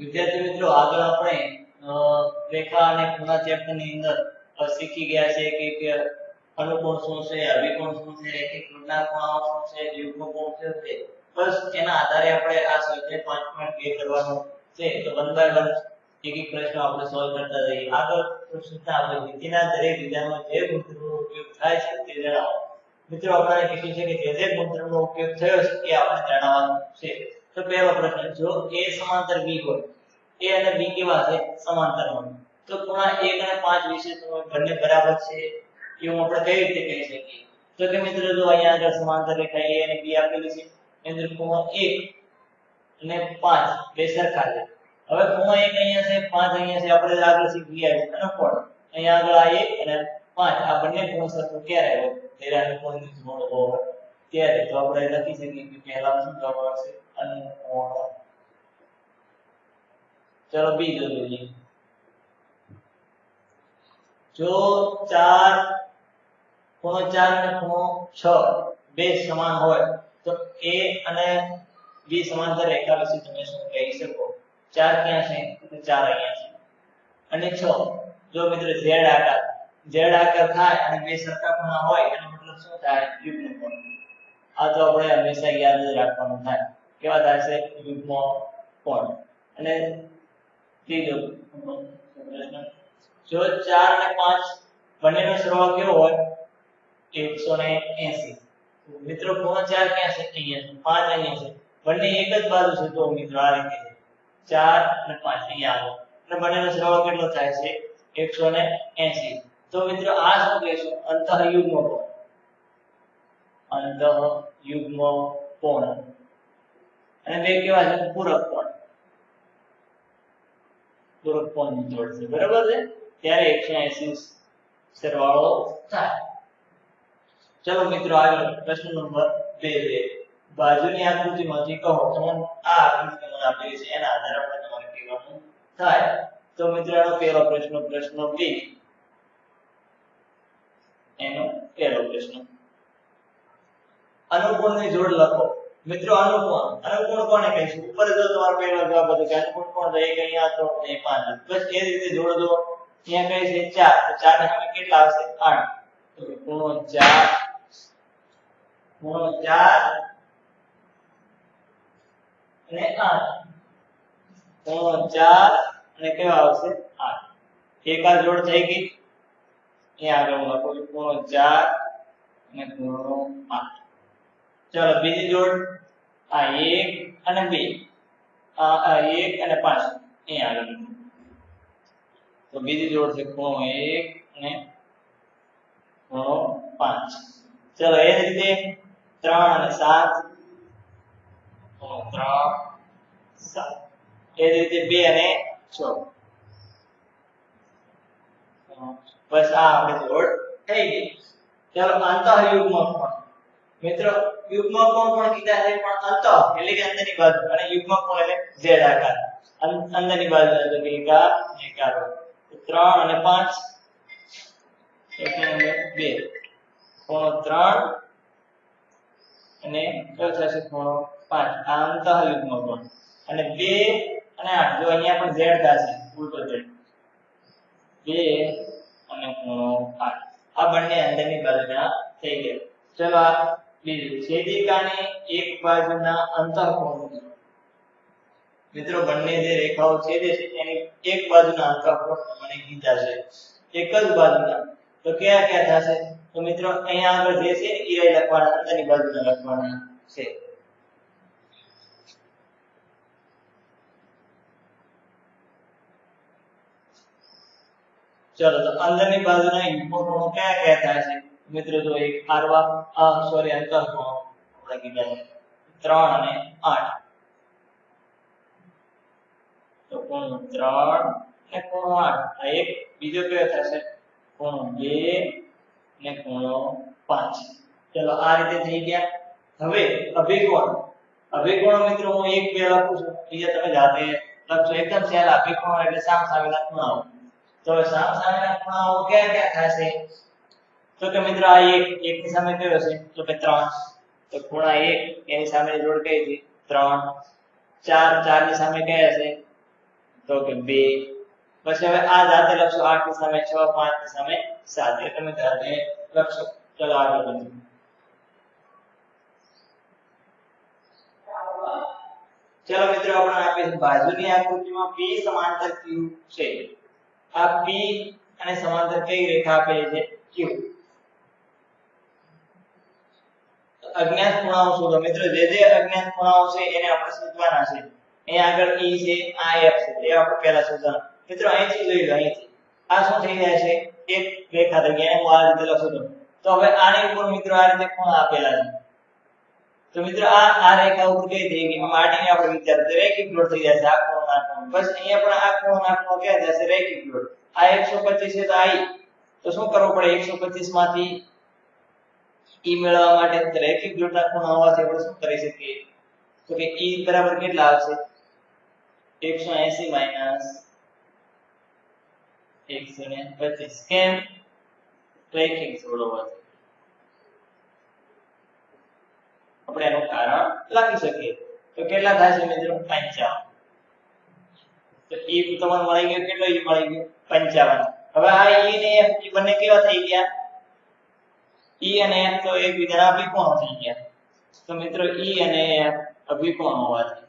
વિદ્યાર્થી મિત્રો આગળ આપણે રેખા અને ખૂણા ચેપ્ટર ની અંદર શીખી ગયા છે કે કે અનુકોણ શું છે અભિકોણ શું છે રેખિક ખૂણા ખૂણાઓ શું છે દ્વિગુણ કોણ શું છે બસ એના આધારે આપણે આ સ્વાધ્યાય 5.2 કરવાનો છે તો વન બાય વન એક એક પ્રશ્ન આપણે સોલ્વ કરતા રહીએ આગળ પ્રશ્નતા આપણે નીતિના દરેક વિધાનમાં જે ગુણધર્મનો ઉપયોગ થાય છે તે જણાવો મિત્રો આપણે કીધું છે કે જે જે ગુણધર્મનો ઉપયોગ થયો છે એ આપણે જણાવવાનું છે તો પહેલો પ્રશ્ન જો a समांतर b હોય a અને b કેવા છે समांतर હોય તો કોણા 1 અને 5 વિશે તો બંને બરાબર છે કેમ આપણે તે રીતે કરી શકીએ તો કે મિત્રો જો અહીંયા જો समांतर લખાય એ અને b આપેલું છે એટલે કોણા 1 અને 5 બે સરખા છે હવે કોણ એક અહીંયા છે 5 અહીંયા છે આપણે આગળ શીખ્યું આવીએનો કોણ અહીંયા આગળ a અને 5 આ બંને કોણ સરખું કેરેલો તેરાનો કોણનું જોડો બહુત 13 તો આપણે લખી શકીએ કે પહેલું શું જવાબ આવશે અને કોણ ચલો બીજો જોઈએ જો ચાર ખૂણો ચાર અને ખૂણો છ બે સમાન હોય તો એ અને બી સમાંતર રેખા વિશે તમે શું કહી શકો ચાર ક્યાં છે તો ચાર અહીંયા છે અને છ જો મિત્ર ઝેડ આકાર ઝેડ આકાર થાય અને બે સરખા ખૂણા હોય એનો મતલબ શું થાય યુગ્મ કોણ આ તો આપણે હંમેશા યાદ રાખવાનું થાય કેવા થાય છે યુગ્મ કોણ અને ત્રીજો જો 4 અને 5 બંનેનો સરવાળો કેવો હોય 180 મિત્રો કોણ 4 ક્યાં છે અહીંયા 5 અહીંયા છે બંને એક જ બાજુ છે તો મિત્રો આ રીતે છે 4 અને 5 અહીંયા આવો અને બંનેનો સરવાળો કેટલો થાય છે 180 તો મિત્રો આ શું કહેશું અંતઃયુગ્મ કોણ અંતઃયુગ્મ કોણ અને બે કેવા છે પૂરક કોણ પૂરક કોણ જોડશે બરાબર છે ત્યારે 180 સરવાળો થાય ચલો મિત્રો આગળ પ્રશ્ન નંબર 2 છે બાજુની આકૃતિમાંથી કહો તમને આ આકૃતિ મને આપેલી છે એના આધારે આપણે તમારે કહેવાનું થાય તો મિત્રો એનો પહેલો પ્રશ્ન પ્રશ્ન બી એનો પહેલો પ્રશ્ન અનુકૂળની જોડ લખો मित्रों अनुपम अनुपम कौन है कैसे ऊपर जो तुम्हारा पेड़ लगा हुआ तो कौन कौन रहे कहीं आ तो नहीं पाने बस ये रीते जोड़ दो ये कैसे चार तो चार ने हमें कितना आवश्यक आठ तो कौन चार कौन चार ने आठ कौन चार ने क्या आवश्यक आठ एक आज जोड़ जाएगी ये आगे होगा कोई कौन चार ने कौन आठ चलो बीजी जोड़ આ એક અને બે આ આ એક અને પાંચ અહીં આગળ તો બીજી જોડ છે ખૂણો એક અને ખૂણો પાંચ ચલો એ જ રીતે ત્રણ અને સાત ખૂણો ત્રણ સાત એ જ રીતે બે અને છ બસ આ આપણે જોડ થઈ ગઈ ચાલો આંતરયુગમાં પણ મિત્રો યુગ્મ કોણ પણ કીધા છે પણ અંત એટલે કે અંદરની બાજુ અને યુગ્મ કોણ એટલે ઝેડ આકાર અંદરની બાજુ એટલે કે એકા ને એકારો ત્રણ અને પાંચ એટલે બે ખૂણો ત્રણ અને કયો થશે ખૂણો પાંચ આ અંત યુગ્મ કોણ અને બે અને આઠ જો અહીંયા પણ ઝેડ થશે ઉલટો ઝેડ બે અને ખૂણો આઠ આ બંને અંદરની બાજુના થઈ ગયા ચલો આ જે છેદી કાને એક બાજુના અંતર્કોણ હોય મિત્રો બંને જે રેખાઓ છેદે છે એને એક બાજુના અંતર્કોણ મને કીધા છે એક જ બાજુના તો કે આ કે થાશે તો મિત્રો અહીંયા આગળ જે છે એ ઈરાય લખવાના અને તેની બાજુમાં લખવાના છે ચાલ તો આલ્લેની બાજુના ઇન્કોણો ક્યાં કે થાશે મિત્રો તો એક આરવા અ સોરી અંતર હો લાગી જાય 3 અને 8 સપોઝ 3 હે કોણ આ એક બીજો કોએ થાશે ખૂણો એ અને ખૂણો 5 ચલો આ રીતે થઈ ગયા હવે અભેકોન અભેકોન મિત્રો હું એક બે લખું છું કે તમે જાતે લખો એકર સે આ અભેકોન એ સામે સામેના ખૂણો આવે તો સામે સામેના ખૂણો કે કે થાશે તો કે મિત્ર આ 1 1 ની સામે કેવો છે તો કે 3 તો ખૂણા 1 એની સામે જોળકે છે 3 4 4 ની સામે કે છે તો કે 2 બસ હવે આ જાતે લખશો 8 ની સામે 6 5 ની સામે 7 એટલે તમે જાતે લખશો તો આગળ જઈએ ચાલો મિત્રો આપણે આપણી બાજુની આકૃતિમાં p समांतर ક્યું છે આ p અને समांतर કઈ રેખા આપે છે કે અજ્ઞાત ખૂણાઓ શોધો મિત્રો જે જે અજ્ઞાત ખૂણાઓ છે એને આપણે શોધવાના છે અહીંયા આગળ e છે આ f છે એ આપણે પહેલા શોધવાના મિત્રો અહીંથી જોઈ લો અહીંથી આ શું થઈ જાય છે એક રેખા તરીકે હું આ રીતે લખું છું તો હવે આની ઉપર મિત્રો આ રીતે ખૂણા આપેલા છે તો મિત્રો આ આ રેખા ઉપર કઈ થઈ ગઈ માટીને આપણે વિચાર રેખી પ્લોટ થઈ જશે આ ખૂણો આ ખૂણો બસ અહીંયા પણ આ ખૂણો આ ખૂણો ક્યાં જશે રેખી પ્લોટ આ 125 છે તો આઈ e. તો શું કરવું પડે 125 માંથી e મેળવવા માટે રૈખિક જોડના ખૂણા હોવાથી આપણે શું કરી શકીએ તો કે e બરાબર કેટલા આવશે 180 125 કેમ રૈખિક જોડ હોવાથી આપણે એનું કારણ લખી શકીએ તો કેટલા થાય છે મિત્રો 55 તો e તમારું મળી ગયું કેટલો e મળી ગયો 55 હવે આ e ને f બંને કેવા થઈ ગયા અને f તો એકબીજાના અભિકોણો થઈ ગયા તો મિત્રો e અને f અભિકોણ હોવાથી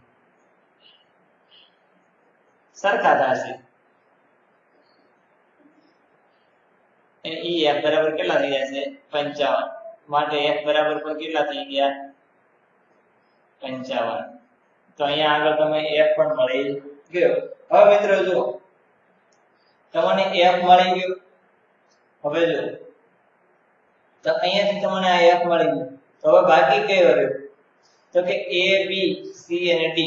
સરખા થશે e f બરાબર કેટલા થઈ જશે 55 માટે f બરાબર પણ કેટલા થઈ ગયા પંચાવન તો અહીંયા આગળ તમે એફ પણ મળી ગયો હવે મિત્રો જુઓ તમને એફ મળી ગયો હવે જો તો અહીંયાથી તમને આ એક મળી ગયું તો હવે બાકી કયો રહ્યો તો કે a b c અને d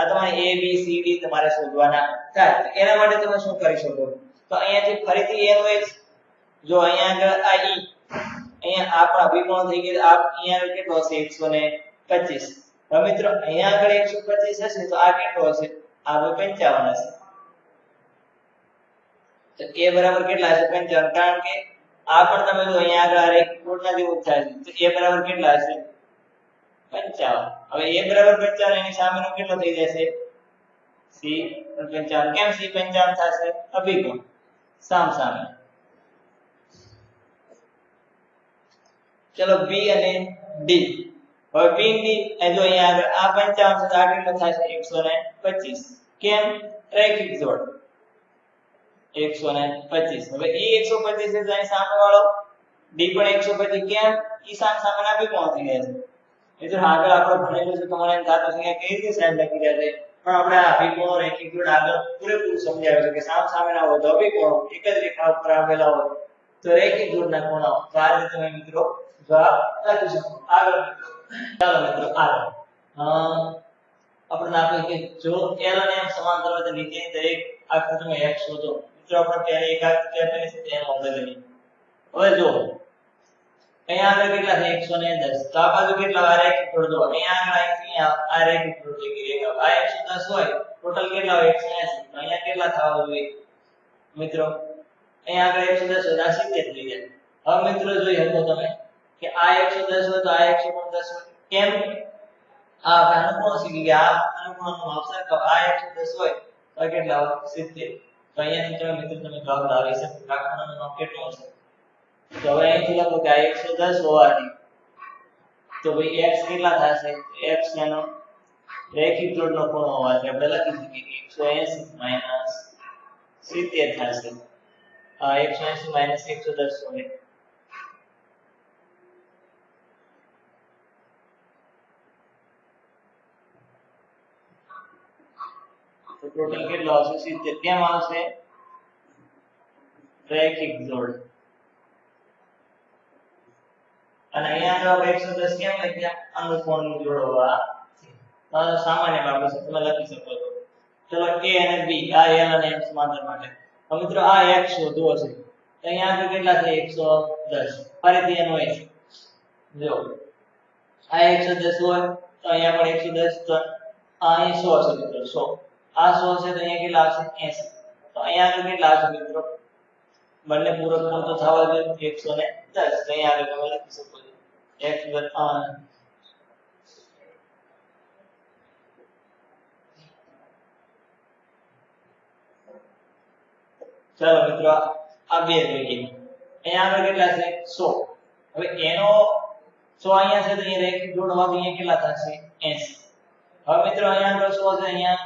આ તમારે a b c d તમારે શોધવાના થાય એના માટે તમે શું કરી શકો તો અહીંયાથી ફરીથી a નો x જો અહીંયા આગળ આ e અહીંયા આ પણ અભિગમ થઈ ગઈ આ અહીંયા કેટલો હશે 125 હવે મિત્રો અહીંયા આગળ 125 હશે તો આ કેટલો હશે આ 55 હશે તો a બરાબર કેટલા છે 55 કારણ કે આ પણ તમે જો અહીંયા આગળ આ એક પૂર્ણ દેવું થાય છે તો a બરાબર કેટલા હશે 55 હવે a બરાબર 55 એની સામેનો કેટલો થઈ જશે c 55 કેમ c 55 થશે અભિગમ સામ સામે चलो b અને d હવે b d એ જો અહીંયા આગળ આ 55 છે તો આ કેટલો થશે 125 કેમ રેખિક જોડ એકસો ને પચીસ હવે ઈ એકસો પચીસ છે અહીં સામે વાળો ડી પણ એકસો પચીસ કેમ ઈ સામે સામે ના બી પહોંચી ગયા છે મિત્રો આગળ આપણે ભણેલું છે તમારે એમ થતું છે કે કેવી રીતે સાહેબ લખી રહ્યા છે પણ આપણે આ અભિકોણો રેખીકૃત આગળ પૂરેપૂરું સમજાવ્યું છે કે સામ સામે ના હોય તો અભિકોણો એક જ રેખા ઉપર આવેલા હોય તો રેખીકૃત ના કોણો તો આ રીતે તમે મિત્રો જવાબ લખી શકો આગળ ચાલો મિત્રો આગળ આપણને આપે કે જો l અને m સમાંતર હોય તો નીચેની દરેક આકૃતિમાં x શોધો જો આપણે ત્યારે એકાદ તેત્રીસ એમ ઓગણત્રીસ હવે જો અહીંયા આગળ કેટલા છે 110 તો આ બાજુ કેટલા આ રેખા છોડ દો અહીંયા આગળ અહીંયા આ રેખા છોડ દે કે રેખા આ 110 હોય ટોટલ કેટલા હોય 180 તો અહીંયા કેટલા થવા જોઈએ મિત્રો અહીંયા આગળ 110 હોય આ 70 થઈ જાય હવે મિત્રો જોઈ શકો તમે કે આ 110 હોય તો આ 110 હોય કેમ આ અનુકોણ શીખી ગયા આ અનુકોણનું માપસર આ 110 હોય તો કેટલા હોય 70 તો અહીંયાથી તમે મિત્રો તમે જવાબ લાવી છે કાટખૂણાનું માપ કેટલું હશે તો હવે અહીંથી લખો કે આ 110 હોવાથી તો ભાઈ x કેટલા થશે x એનો રેખિક જોડનો ખૂણો હોવાથી આપણે લખી શકીએ 180 70 થશે આ 180 110 હોય तो total get losses is the same as a track exhaust અને અહીંયા જવાબ 110 કેમ લખ્યા અનુકોણ નું જોડવા તો સામાન્ય બાબત છે તમે લખી શકો છો ચલો a અને b આ l અને m સમાંતર માટે તો મિત્રો આ x શોધવો છે અહીંયા આગળ કેટલા છે 110 ફરીથી એનો h જો આ 110 હોય તો અહીંયા પણ 110 તો અહીં 100 છે મિત્રો 100 આ 16 છે તો અહીંયા કેટલા આવશે 80 તો અહીંયા આગળ કેટલા આવશે મિત્રો બંને પૂરક ક્રમ તો થવા જોઈએ 110 તો અહીંયા આગળ તમે લખી શકો છો x ચાલો મિત્રો આ બે થઈ ગયા અહીંયા આગળ કેટલા છે 100 હવે એનો 100 અહીંયા છે તો અહીંયા રેખી જોડવાથી અહીંયા કેટલા થશે 80 હવે મિત્રો અહીંયા આગળ 100 છે અહીંયા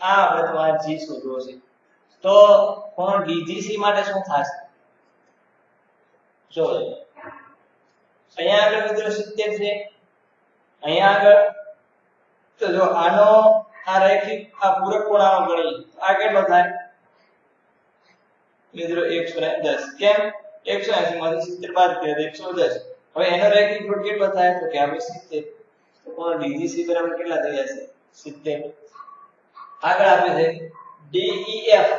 આ વ્રતમાં જી શોધવો છે તો પણ ડીજીસી માટે શું ખાસ જો અહીંયા આગળ મિત્રો 70 છે અહીંયા આગળ તો જો આનો આ રેખિત આ પૂરક પૂર્ણાંક ગણી આ કેટલો થાય મિત્રો 110 કેમ 180 માંથી 70 બાદ કરીએ તો 110 હવે એનો રેખિત રૂટ કેટલો થાય તો કે આપણે 70 તો પણ ડીજીસી બરાબર કેટલા થઈ જશે 70 આગળ આપે છે ડી ઈ એફ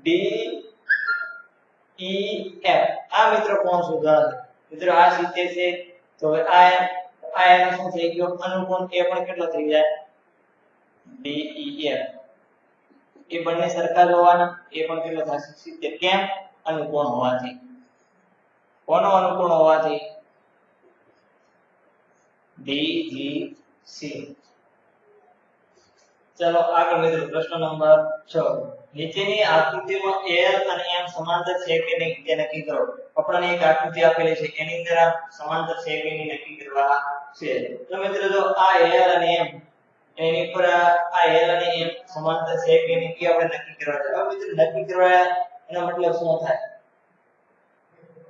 ડી આ મિત્રો કોણ સુધારણ મિત્રો આ 70 છે તો હવે આ આ એનો શું થઈ ગયો અનુકોણ એ પણ કેટલો થઈ જાય ડી ઈ એફ એ બંને સરખા હોવાના એ પણ કેટલો થશે 70 કેમ અનુકોણ હોવાથી કોનો અનુકોણ હોવાથી ડી જી સી ચલો આગળ મિત્રો પ્રશ્ન નંબર 6 નીચેની આકૃતિમાં ER અને M समांतर છે કે નહીં તે નક્કી કરો આપણને એક આકૃતિ આપેલી છે એની અંદર આ समांतर છે કે નહીં નક્કી કરવાનું છે તો મિત્રો જો આ ER અને M કે નિપુરા આ ER અને M समांतर છે કે નહીં આપણે નક્કી કરવાના છે હવે મિત્રો નક્કી કરવાયા એનો મતલબ શું થાય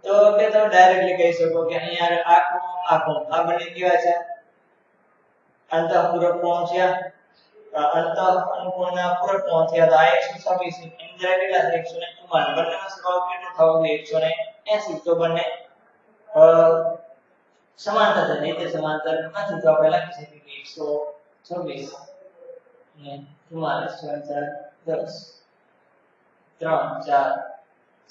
તો આપણે તો ડાયરેક્ટલી કહી શકો કે અહીંયા આ કો આ બની ગયા છે આ તો પૂરો પહોંચ્યા अल्ता अनुपूर्ण पूरक कौन थे आए 126 इनडायरेक्ट आ रहे 144 नंबर का स्वभाव कितना था 180 तो बनने समानता था नहीं थे समानता ना थी तो पहला किसे थी 126 ने तुम्हारे स्वयं चार दस त्रम चार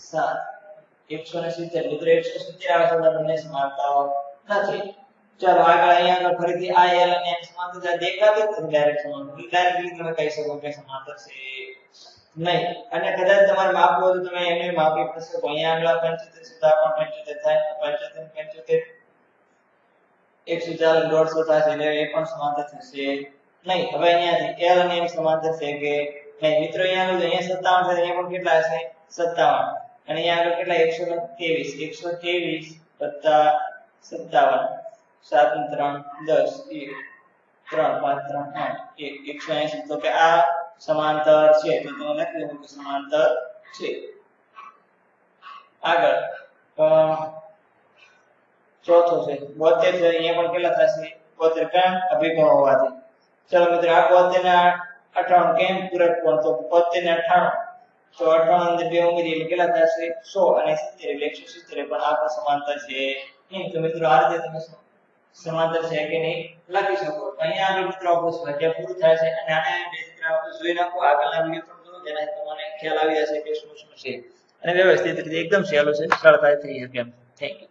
सात एक सौ नशीत चलो तो एक सौ नशीत आवाज़ तो बनने समानता ચાર આગળ આંગળા ફરકી આ l અને m સમતલ દેખા કે તમને ડાયરેક્ટ સમજાતું નહીં લાઈન બી નો કઈ સગો કે સમતલ થી નહીં અને કદાચ તમારા માપ હોય તો તમે nm માપી શકો અયા આગળ 75.7 થાય 57.75 x 150.80 એટલે એ પણ સમતલ થશે નહીં હવે અહીંયાથી l અને m સમતલ છે કે કે મિત્રો અહીંયા નું 57 છે અહીં પણ કેટલા છે 57 અને અહીં આગળ કેટલા 123 123 + 57 73 10 1 3 5 3 8 1 180 તો કે આ समांतर છે તો મને કે એનું समांतर છે આગળ ચોથો છે 72 જે અહીંયા પણ કેટલા થશે 75 કે અભિ કોવાજી ચાલ મિત્રો આ કોથને 58 કે પૂરક કો તો 100 ને 98 તો 108 દે બે ઉંધી એટલે કેટલા થશે 170 એટલે 160 170 પણ આમાં समांतर છે કે મિત્રો આ દે તમને સમાંતર છે કે નહીં લખી શકો તો અહીંયા આગળ મિત્રો આપણું સ્વાધ્યાય પૂરું થાય છે અને આને બે મિત્ર આપણે જોઈ નાખો આગળના વિડિયો પણ જોવો જેનાથી તમને ખ્યાલ આવી જશે કે શું શું છે અને વ્યવસ્થિત રીતે એકદમ સહેલું છે સરળતાથી થઈ શકે થેન્ક યુ